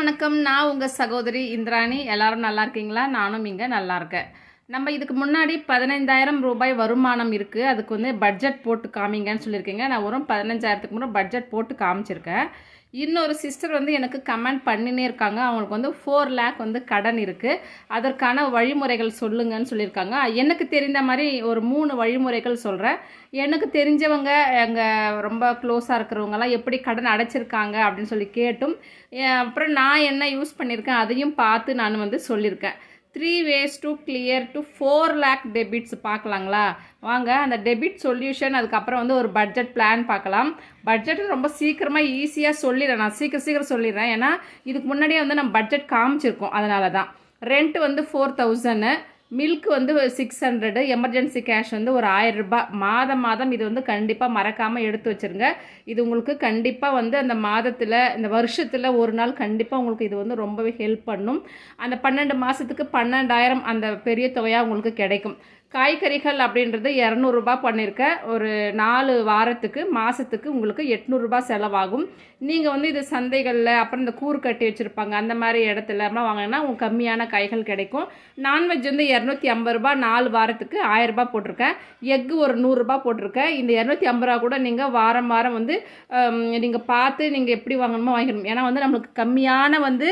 வணக்கம். நான் உங்கள் சகோதரி இந்திராணி. எல்லாரும் நல்லா இருக்கீங்களா? நானும் இங்கே நல்லா இருக்கேன். நம்ம இதுக்கு முன்னாடி பதினைந்தாயிரம் ரூபாய் வருமானம் இருக்குது அதுக்கு வந்து பட்ஜெட் போட்டு காமிங்கன்னு சொல்லியிருக்கீங்க. நான் வரும் பதினஞ்சாயிரத்துக்கு முன்னாடி பட்ஜெட் போட்டு காமிச்சிருக்கேன். இன்னொரு சிஸ்டர் வந்து எனக்கு கமெண்ட் பண்ணினே இருக்காங்க. அவங்களுக்கு வந்து ஃபோர் லேக் வந்து கடன் இருக்குது அதற்கான வழிமுறைகள் சொல்லுங்கன்னு சொல்லியிருக்காங்க. எனக்கு தெரிந்த மாதிரி ஒரு மூணு வழிமுறைகள் சொல்கிறேன் எனக்கு தெரிஞ்சவங்க எங்கள் ரொம்ப க்ளோஸாக இருக்கிறவங்கலாம் எப்படி கடன் அடைச்சிருக்காங்க அப்படின்னு சொல்லி கேட்டும். அப்புறம் நான் என்ன யூஸ் பண்ணியிருக்கேன் அதையும் பார்த்து நான் வந்து சொல்லியிருக்கேன். Three ways to clear two four lakh debts பார்க்கலாங்களா? வாங்க அந்த டெபிட் சொல்யூஷன் அதுக்கப்புறம் வந்து ஒரு பட்ஜெட் பிளான் பார்க்கலாம். பட்ஜெட் ரொம்ப சீக்கிரமாக ஈஸியாக சொல்லிடுறேன். நான் சீக்கிரம் சீக்கிரம் சொல்லிடுறேன். ஏன்னா இதுக்கு முன்னாடியே வந்து நம்ம பட்ஜெட் காமிச்சிருக்கோம். அதனால தான் ரெண்ட் வந்து ஃபோர் தௌசண்ட் மில்க் வந்து சிக்ஸ் ஹண்ட்ரடு எமர்ஜென்சி கேஷ் வந்து ஒரு ஆயிரரூபா ரூபாய். மாதம் மாதம் இது வந்து கண்டிப்பாக மறக்காமல் எடுத்து வச்சிருங்க. இது உங்களுக்கு கண்டிப்பாக வந்து அந்த மாதத்தில் இந்த வருஷத்தில் ஒரு நாள் கண்டிப்பாக உங்களுக்கு இது வந்து ரொம்பவே ஹெல்ப் பண்ணும். அந்த பன்னெண்டு மாதத்துக்கு பன்னெண்டாயிரம் அந்த பெரிய தொகையாக உங்களுக்கு கிடைக்கும். காய்கறிகள் அப்படின்றது இரநூறுபா பண்ணியிருக்கேன் ஒரு நாலு வாரத்துக்கு மாதத்துக்கு உங்களுக்கு எட்நூறுபா செலவாகும். நீங்கள் வந்து இது சந்தைகளில் அப்புறம் இந்த கூறு கட்டி வச்சுருப்பாங்க அந்த மாதிரி இடத்துல எல்லாம் வாங்கினா உங்களுக்கு கம்மியான காய்கள் கிடைக்கும். நான்வெஜ் வந்து இரநூத்தி ஐம்பது ரூபா நாலு வாரத்துக்கு ஆயிரரூபா போட்டிருக்கேன். எக்கு ஒரு நூறுரூபா போட்டிருக்கேன். இந்த இரநூத்தி ஐம்பது ரூபா கூட நீங்கள் வாரம் வாரம் வந்து நீங்கள் பார்த்து நீங்கள் எப்படி வாங்கணுமோ வாங்கிக்கணும். ஏன்னா வந்து நம்மளுக்கு கம்மியான வந்து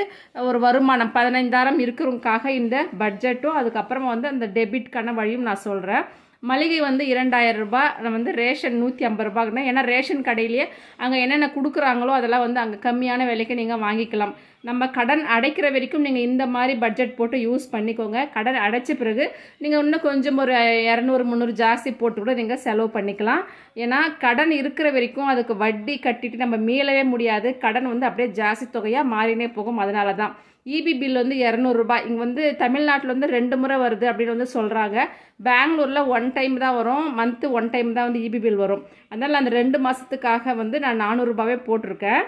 ஒரு வருமானம் பதினைந்தாயிரம் இருக்கிறவங்களுக்காக இந்த பட்ஜெட்டும் அதுக்கப்புறமா வந்து அந்த டெபிட்கான வழியும் நான் சொல்கிறேன் மளிகை வந்து இரண்டாயிரம் ரூபாய் நம்ம வந்து ரேஷன் நூற்றி ஐம்பது ரூபாய்க்குனா ஏன்னா ரேஷன் கடையிலேயே அங்கே என்னென்ன கொடுக்குறாங்களோ அதெல்லாம் வந்து அங்கே கம்மியான விலைக்கு நீங்கள் வாங்கிக்கலாம். நம்ம கடன் அடைக்கிற வரைக்கும் நீங்கள் இந்த மாதிரி பட்ஜெட் போட்டு யூஸ் பண்ணிக்கோங்க. கடன் அடைச்ச பிறகு நீங்கள் இன்னும் கொஞ்சம் ஒரு இரநூறு முந்நூறு ஜாஸ்தி போட்டு கூட நீங்கள் செலவு பண்ணிக்கலாம். ஏன்னா கடன் இருக்கிற வரைக்கும் அதுக்கு வட்டி கட்டிட்டு நம்ம மீளவே முடியாது. கடன் வந்து அப்படியே ஜாஸ்தி தொகையாக மாறினே போகும். அதனால தான் இபி பில் வந்து இரநூறுபா இங்கே வந்து தமிழ்நாட்டில் வந்து ரெண்டு முறை வருது அப்படின்னு வந்து சொல்கிறாங்க பெங்களூரில் ஒன் டைம் தான் வரும். மந்த்து ஒன் டைம் தான் வந்து இபி பில் வரும். அதனால் அந்த ரெண்டு மாதத்துக்காக வந்து நான் நானூறுரூபாவே போட்டிருக்கேன்.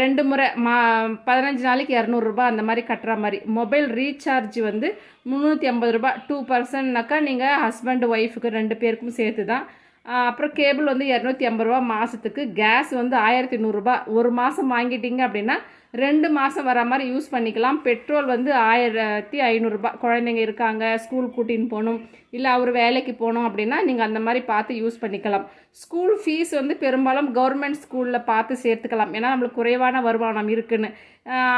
ரெண்டு முறை மா பதினஞ்சு நாளைக்கு இரநூறுபா அந்த மாதிரி கட்டுற மாதிரி. மொபைல் ரீசார்ஜ் வந்து முந்நூற்றி ஐம்பது ரூபா. டூ பர்சன்ட்னாக்கா நீங்கள் ஹஸ்பண்ட் ஒய்ஃபுக்கு ரெண்டு பேருக்கும் சேர்த்து தான் அப்புறம் கேபிள் வந்து இரநூத்தி ஐம்பது ரூபா மாதத்துக்கு கேஸ் வந்து ஆயிரத்தி நூறுரூபா ஒரு மாதம் வாங்கிட்டீங்க அப்படின்னா ரெண்டு மாதம் வர மாதிரி யூஸ் பண்ணிக்கலாம். பெட்ரோல் வந்து ஆயிரத்தி ஐநூறுரூபா குழந்தைங்க இருக்காங்க ஸ்கூல் கூட்டின்னு போகணும் இல்லை அவர் வேலைக்கு போகணும் அப்படின்னா நீங்கள் அந்த மாதிரி பார்த்து யூஸ் பண்ணிக்கலாம். ஸ்கூல் ஃபீஸ் வந்து பெரும்பாலும் கவர்மெண்ட் ஸ்கூலில் பார்த்து சேர்த்துக்கலாம். ஏன்னா நம்மளுக்கு குறைவான வருமானம் இருக்குதுன்னு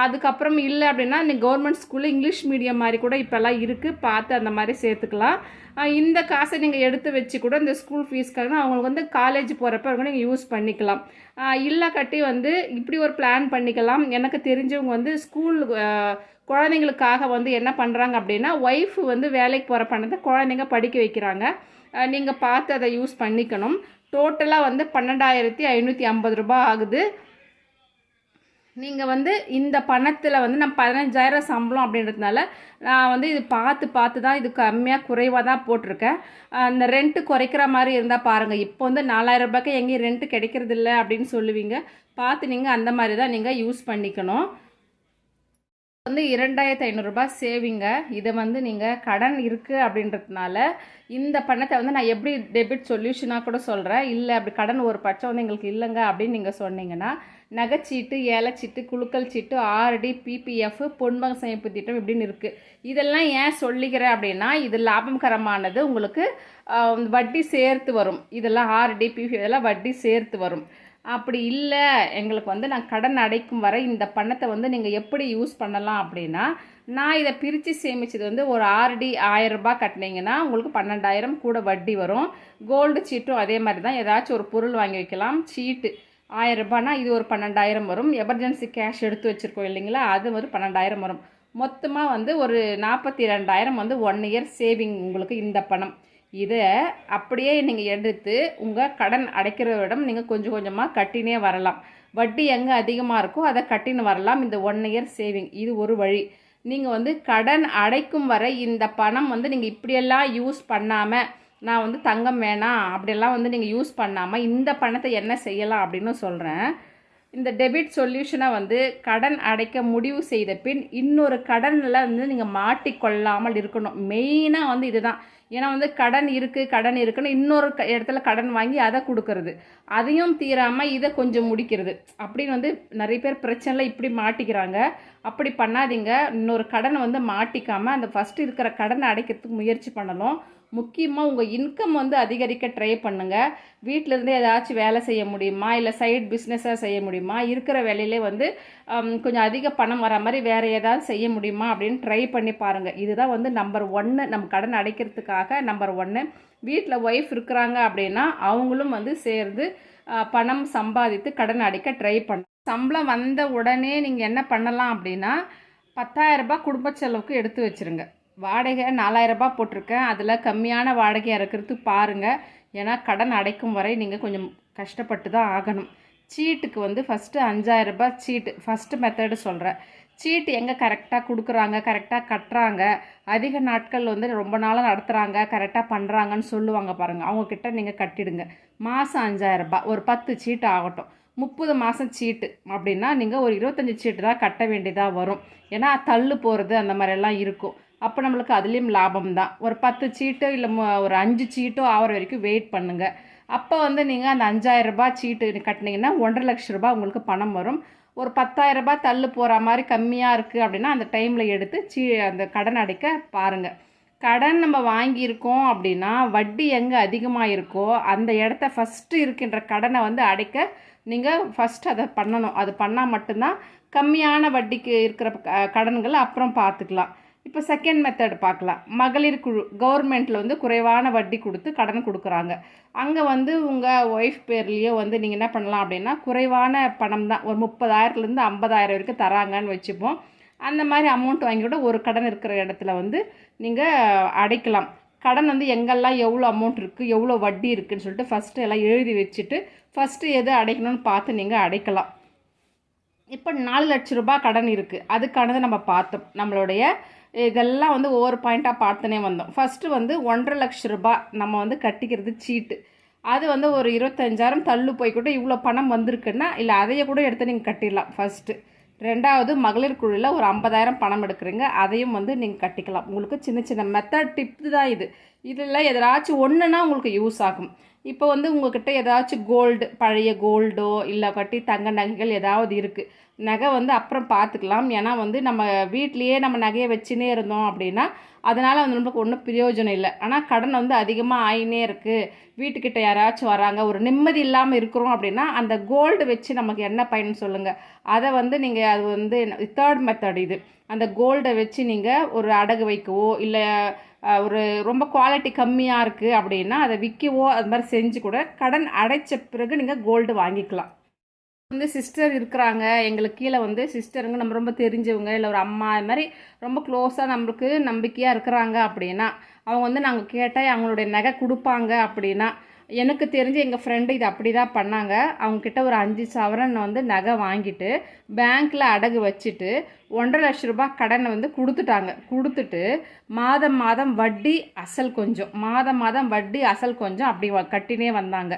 அதுக்கப்புறம் இல்லை அப்படின்னா நீங்கள் கவர்மெண்ட் ஸ்கூலில் இங்கிலீஷ் மீடியம் மாதிரி கூட இப்போல்லாம் இருக்குது பார்த்து அந்த மாதிரி சேர்த்துக்கலாம். இந்த காசை நீங்கள் எடுத்து வச்சு கூட இந்த ஸ்கூல் ஃபீஸ்க்காக அவங்களுக்கு வந்து காலேஜ் போகிறப்ப நீங்கள் யூஸ் பண்ணிக்கலாம். இல்லை கட்டி வந்து இப்படி ஒரு பிளான் பண்ணிக்கலாம். ஏன்னா எனக்கு தெரிஞ்சவங்க வந்து ஸ்கூல் குழந்தைங்களுக்காக வந்து என்ன பண்ணுறாங்க அப்படின்னா ஒய்ஃப் வந்து வேலைக்கு போகிற பணத்தை குழந்தைங்க படிக்க வைக்கிறாங்க. நீங்கள் பார்த்து அதை யூஸ் பண்ணிக்கணும். டோட்டலாக வந்து பன்னெண்டாயிரத்தி ஐநூற்றி ஐம்பது ரூபாய் ஆகுது. நீங்கள் வந்து இந்த பணத்தில் வந்து நான் பதினஞ்சாயிரம் சம்பளம் அப்படின்றதுனால நான் வந்து இது பார்த்து பார்த்து தான் இது கம்மியாக குறைவாக தான் போட்டிருக்கேன். அந்த ரெண்ட்டு குறைக்கிற மாதிரி இருந்தால் பாருங்கள் இப்போ வந்து நாலாயிரம் ரூபாய்க்கு எங்கேயும் ரெண்ட்டு கிடைக்கிறது இல்லை அப்படின்னு சொல்லுவீங்க. பார்த்து நீங்கள் அந்த மாதிரி தான் நீங்கள் யூஸ் பண்ணிக்கணும். வந்து இரண்டாயிரத்து ஐநூறுரூபா சேவிங்க. இதை வந்து நீங்கள் கடன் இருக்குது அப்படின்றதுனால இந்த பணத்தை வந்து நான் எப்படி டெபிட் சொல்யூஷனாக கூட சொல்கிறேன் இல்லை அப்படி கடன் ஒரு பட்சம் வந்து எங்களுக்கு இல்லைங்க அப்படின்னு நீங்கள் சொன்னீங்கன்னா நகைச்சீட்டு ஏலச்சீட்டு குழுக்கள் சீட்டு ஆர்டி பிபிஎஃப் பொன்மக சேமிப்பு திட்டம் இப்படின்னு இருக்குது இதெல்லாம் ஏன் சொல்லிக்கிறேன் அப்படின்னா இது லாபகரமானது உங்களுக்கு வட்டி சேர்த்து வரும். இதெல்லாம் ஆர்டி பிபி இதெல்லாம் வட்டி சேர்த்து வரும். அப்படி இல்லை எங்களுக்கு வந்து நான் கடன் அடைக்கும் வரை இந்த பணத்தை வந்து நீங்கள் எப்படி யூஸ் பண்ணலாம் அப்படின்னா நான் இதை பிரித்து சேமித்தது வந்து ஒரு ஆர்டி ஆயிரம் ரூபாய் கட்டினீங்கன்னா உங்களுக்கு பன்னெண்டாயிரம் கூட வட்டி வரும். கோல்டு சீட்டும் அதே மாதிரி தான். ஏதாச்சும் ஒரு பொருள் வாங்கி வைக்கலாம். சீட்டு. ஆயிரம் ரூபாய்னா இது ஒரு பன்னெண்டாயிரம் வரும். எமர்ஜென்சி கேஷ் எடுத்து வச்சுருக்கோம் இல்லைங்களா? அது ஒரு பன்னெண்டாயிரம் வரும். மொத்தமாக வந்து ஒரு நாற்பத்தி ரெண்டாயிரம் வந்து ஒன் இயர் சேவிங் உங்களுக்கு இந்த பணம். இதை அப்படியே நீங்கள் எடுத்து உங்கள் கடன் அடைக்கிறவிடம் நீங்கள் கொஞ்சம் கொஞ்சமாக கட்டினே வரலாம். வட்டி எங்கே அதிகமாக இருக்கோ அதை கட்டின்னு வரலாம். இந்த ஒன் இயர் சேவிங் இது ஒரு வழி. நீங்கள் வந்து கடன் அடைக்கும் வரை இந்த பணம் வந்து நீங்கள் இப்படியெல்லாம் யூஸ் பண்ணாமல் நான் வந்து தங்கம் வேணாம் அப்படியெல்லாம் வந்து நீங்கள் யூஸ் பண்ணாமல் இந்த பணத்தை என்ன செய்யலாம் அப்படின்னு சொல்கிறேன் இந்த டெபிட் சொல்யூஷனை வந்து கடன் அடைக்க முடிவு செய்த பின் இன்னொரு கடனில் வந்து நீங்கள் மாட்டிக்கொள்ளாமல் இருக்கணும். மெயினாக வந்து இதுதான். ஏன்னா வந்து கடன் இருக்குது கடன் இருக்குன்னு இன்னொரு க- இடத்துல கடன் வாங்கி அதை கொடுக்கறது. அதையும் தீராமல் இதை கொஞ்சம் முடிக்கிறது. அப்படின்னு வந்து நிறைய பேர் பிரச்சனையில் இப்படி மாட்டிக்கிறாங்க. அப்படி பண்ணாதீங்க. இன்னொரு கடனை வந்து மாட்டிக்காமல் அந்த ஃபஸ்ட்டு இருக்கிற கடனை அடைக்கிறதுக்கு முயற்சி பண்ணணும். முக்கியமாக உங்கள் இன்கம் வந்து அதிகரிக்க ட்ரை பண்ணுங்கள் வீட்டிலேருந்தே ஏதாச்சும் வேலை செய்ய முடியுமா? இல்லை சைட் பிஸ்னஸாக செய்ய முடியுமா? இருக்கிற வேலையிலே வந்து கொஞ்சம் அதிக பணம் வர மாதிரி வேறு ஏதாவது செய்ய முடியுமா? அப்படின்னு ட்ரை பண்ணி பாருங்கள் இதுதான் வந்து நம்பர் ஒன்று நம்ம கடன் அடைக்கிறதுக்காக நம்பர் ஒன்று வீட்டில் ஒய்ஃப் இருக்கிறாங்க அப்படின்னா அவங்களும் வந்து சேர்ந்து பணம் சம்பாதித்து கடன் அடைக்க ட்ரை பண்ண. சம்பளம் வந்த உடனே நீங்கள் என்ன பண்ணலாம் அப்படின்னா பத்தாயிரரூபா குடும்ப செலவுக்கு எடுத்து வச்சுருங்க. வாடகை நாலாயிரம் ரூபாய் போட்டிருக்கேன். அதில் கம்மியான வாடகையாக இருக்கிறது பாருங்கள் ஏன்னா கடன் அடைக்கும் வரை நீங்கள் கொஞ்சம் கஷ்டப்பட்டு தான் ஆகணும். சீட்டுக்கு வந்து ஃபஸ்ட்டு அஞ்சாயிரம் ரூபாய் சீட்டு. ஃபஸ்ட்டு மெத்தடு சொல்கிறேன் சீட்டு எங்கே கரெக்டாக கொடுக்குறாங்க கரெக்டாக கட்டுறாங்க. அதிக நாட்கள் வந்து ரொம்ப நாளாக நடத்துகிறாங்க கரெக்டாக பண்ணுறாங்கன்னு சொல்லுவாங்க பாருங்கள் அவங்கக்கிட்ட நீங்கள் கட்டிடுங்க. மாதம் அஞ்சாயிரம் ரூபாய். ஒரு பத்து சீட்டு ஆகட்டும். முப்பது மாதம் சீட்டு அப்படின்னா நீங்கள் ஒரு இருபத்தஞ்சி சீட்டு தான் கட்ட வேண்டியதாக வரும். ஏன்னா தள்ளு போகிறது அந்த மாதிரியெல்லாம் இருக்கும். அப்போ நம்மளுக்கு அதுலேயும் லாபம் தான் ஒரு பத்து சீட்டோ இல்லை ஒரு அஞ்சு சீட்டோ ஆகிற வரைக்கும் வெயிட் பண்ணுங்கள் அப்போ வந்து நீங்கள் அந்த அஞ்சாயிரரூபா ரூபாய் சீட்டு கட்டினீங்கன்னா ஒன்றரை லட்ச ரூபாய் உங்களுக்கு பணம் வரும். ஒரு பத்தாயிரம் ரூபாய் தள்ளு போகிற மாதிரி கம்மியாக இருக்குது அப்படின்னா அந்த டைமில் எடுத்து சீ அந்த கடன் அடைக்க பாருங்கள் கடன் நம்ம வாங்கியிருக்கோம் அப்படின்னா வட்டி எங்கே அதிகமாக இருக்கோ அந்த இடத்த ஃபஸ்ட்டு இருக்கின்ற கடனை வந்து அடைக்க நீங்கள் ஃபஸ்ட் அதை பண்ணணும். அது பண்ணால் மட்டும்தான் கம்மியான வட்டிக்கு இருக்கிற க- கடன்களை அப்புறம் பார்த்துக்கலாம் இப்போ செகண்ட் மெத்தட் பார்க்கலாம். மகளிர் குழு கவர்மெண்ட்டில் வந்து குறைவான வட்டி கொடுத்து கடன் கொடுக்குறாங்க. அங்கே வந்து உங்கள் ஒய்ஃப் பேர்லேயோ வந்து நீங்கள் என்ன பண்ணலாம் அப்படின்னா குறைவான பணம் தான். ஒரு முப்பதாயிரத்துலேருந்து ஐம்பதாயிரம் வரைக்கும் தராங்கன்னு வச்சுப்போம். அந்த மாதிரி அமௌண்ட் வாங்கி கூட ஒரு கடன் இருக்கிற இடத்துல வந்து நீங்கள் அடைக்கலாம். கடன் வந்து எங்கெல்லாம் எவ்வளோ அமௌண்ட் இருக்குது எவ்வளோ வட்டி இருக்குதுன்னு சொல்லிட்டு ஃபஸ்ட்டு எல்லாம் எழுதி வச்சுட்டு ஃபஸ்ட்டு எது அடைக்கணும்னு பார்த்து நீங்கள் அடைக்கலாம். இப்போ நாலு லட்ச ரூபாய் கடன் இருக்குது அதுக்கானதை நம்ம பார்த்தோம். நம்மளுடைய இதெல்லாம் வந்து ஒவ்வொரு பாயிண்ட்டாக பார்த்துனே வந்தோம். ஃபஸ்ட்டு வந்து ஒன்றரை லட்ச ரூபாய் நம்ம வந்து கட்டிக்கிறது சீட்டு அது வந்து ஒரு இருபத்தஞ்சாயிரம் தள்ளு போய்கிட்ட இவ்வளோ பணம் வந்திருக்குன்னா இல்லை அதையே கூட எடுத்து நீங்கள் கட்டிடலாம் ஃபஸ்ட்டு ரெண்டாவது மகளிர் குழுவில் ஒரு ஐம்பதாயிரம் பணம் எடுக்கிறீங்க அதையும் வந்து நீங்கள் கட்டிக்கலாம். உங்களுக்கு சின்ன சின்ன மெத்தட் டிப்பு தான் இது. இதில் எதாச்சும் ஒன்றுனா உங்களுக்கு யூஸ் ஆகும். இப்போ வந்து உங்ககிட்ட ஏதாச்சும் கோல்டு பழைய கோல்டோ இல்லை கட்டி தங்க நகைகள் ஏதாவது இருக்குது நகை வந்து அப்புறம் பார்த்துக்கலாம் ஏன்னா வந்து நம்ம வீட்லேயே நம்ம நகையை வச்சுனே இருந்தோம் அப்படின்னா அதனால் வந்து நமக்கு ஒன்றும் பிரயோஜனம் இல்லை. ஆனால் கடன் வந்து அதிகமாக ஆயினே இருக்குது வீட்டுக்கிட்ட யாராச்சும் வராங்க ஒரு நிம்மதி இல்லாமல் இருக்கிறோம் அப்படின்னா அந்த கோல்டு வச்சு நமக்கு என்ன பயன் சொல்லுங்கள் அதை வந்து நீங்கள் அது வந்து தேர்ட் மெத்தட் இது. அந்த கோல்டை வச்சு நீங்கள் ஒரு அடகு வைக்கவோ இல்லை ஒரு ரொம்ப குவாலிட்டி கம்மியாக இருக்குது அப்படின்னா அதை விற்கவோ அது மாதிரி செஞ்சு கூட கடன் அடைச்ச பிறகு நீங்கள் கோல்டு வாங்கிக்கலாம். வந்து சிஸ்டர் இருக்கிறாங்க. எங்களுக்கு கீழே வந்து சிஸ்டருங்க நம்ம ரொம்ப தெரிஞ்சவங்க இல்லை ஒரு அம்மா இது மாதிரி ரொம்ப க்ளோஸாக நம்மளுக்கு நம்பிக்கையாக இருக்கிறாங்க அப்படின்னா அவங்க வந்து நாங்கள் கேட்டால் அவங்களுடைய நகை கொடுப்பாங்க அப்படின்னா எனக்கு தெரிஞ்சு எங்கள் ஃப்ரெண்டு இது அப்படி தான் பண்ணாங்க. அவங்கக்கிட்ட ஒரு அஞ்சு சவரன் வந்து நகை வாங்கிட்டு பேங்க்கில் அடகு வச்சுட்டு ஒன்றரை லட்ச ரூபாய் கடனை வந்து கொடுத்துட்டாங்க. கொடுத்துட்டு மாதம் மாதம் வட்டி அசல் கொஞ்சம். மாதம் மாதம் வட்டி அசல் கொஞ்சம் அப்படி கட்டினே வந்தாங்க.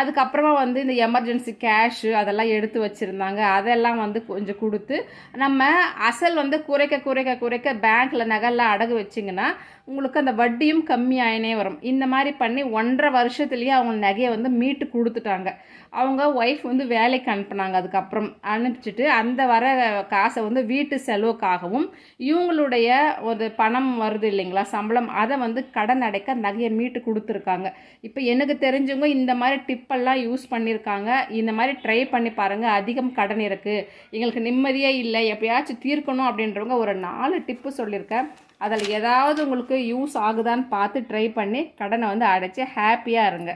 அதுக்கப்புறமா வந்து இந்த எமர்ஜென்சி கேஷு அதெல்லாம் எடுத்து வச்சுருந்தாங்க. அதெல்லாம் வந்து கொஞ்சம் கொடுத்து நம்ம அசல் வந்து குறைக்க குறைக்க குறைக்க பேங்க்கில் நகைலாம் அடகு வச்சிங்கன்னா உங்களுக்கு அந்த வட்டியும் கம்மியாயினே வரும். இந்த மாதிரி பண்ணி ஒன்றரை வருஷத்துலேயே அவங்க நகையை வந்து மீட்டு கொடுத்துட்டாங்க. அவங்க ஒய்ஃப் வந்து வேலைக்கு அனுப்புனாங்க. அதுக்கப்புறம் அனுப்பிச்சிட்டு அந்த வர காசை வந்து வீட்டு செலவுக்காகவும் இவங்களுடைய ஒரு பணம் வருது இல்லைங்களா சம்பளம் அதை வந்து கடன் அடைக்க நகையை மீட்டு கொடுத்துருக்காங்க. இப்போ எனக்கு தெரிஞ்சவங்க இந்த மாதிரி டிப்பெல்லாம் யூஸ் பண்ணியிருக்காங்க. இந்த மாதிரி ட்ரை பண்ணி பாருங்கள் அதிகம் கடன் இருக்குது எங்களுக்கு நிம்மதியே இல்லை எப்படியாச்சும் தீர்க்கணும் அப்படின்றவங்க ஒரு நாலு டிப்பு சொல்லியிருக்கேன். அதில் ஏதாவது உங்களுக்கு யூஸ் ஆகுதான்னு பார்த்து ட்ரை பண்ணி கடனை வந்து அடைச்சி ஹாப்பியாக இருங்க.